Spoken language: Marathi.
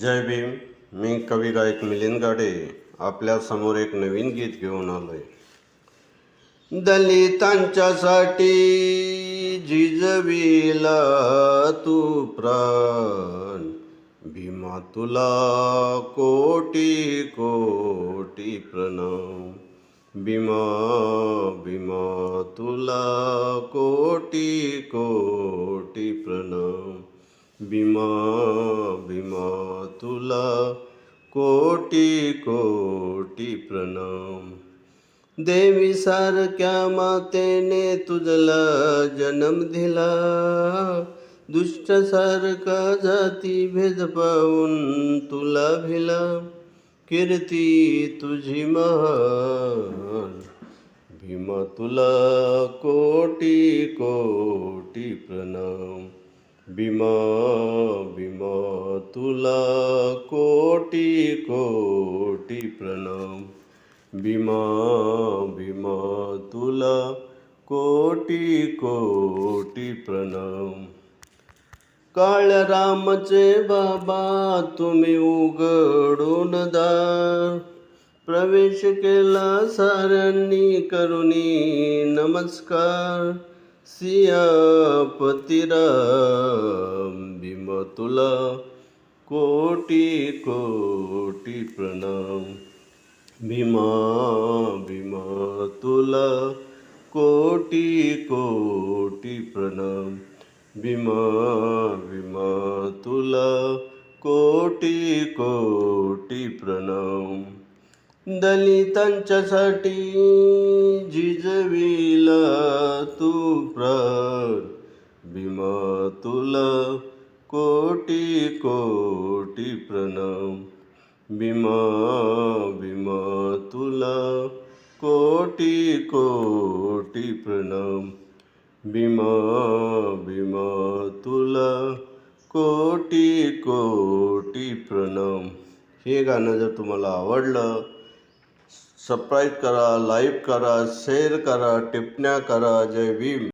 जय भीम मी कवी गायक मिलिंद गाडे आपल्यासमोर एक नवीन गीत घेऊन आलोय. दलितांच्यासाठी जिजविला तू प्राण भीमा तुला कोटी कोटी प्रणाम. भीमा भीमा तुला कोटी कोटी प्रणाम. भीमा तुला कोटी कोटी प्रणाम. देवी सारख्या मातेने तुझला जन्म दिला. दुष्ट सारखा जाती भेद पाहून तुला भिला. कीर्ती तुझी महान. भीमा तुला कोटी कोटी प्रणाम. भीमा कोटी कोटी प्रणाम. भीमा भीमा तुला कोटी कोटी प्रणाम. काळ रामचे बाबा तुम्ही उघडून दार प्रवेश केला साऱ्यांनी करुणी नमस्कार. सियापतिराम भीम तुला कोटी कोटी प्रणाम. भीमा भीमा तुला कोटी कोटी प्रणाम. भीमा भीमा तुला कोटी कोटी प्रणाम. दलितांच्यासाठी जिजविला तू प्राण. भीमा तुला कोटी कोटी प्रणाम. भीमा भीमा तुला. कोटी कोटी प्रणाम. भीमा भीमा तुला. कोटी कोटी प्रणाम. हे गाणं जर तुम्हाला आवडलं सबस्क्राईब करा लाईक करा शेअर करा टिप्पण्या करा. जय भीम.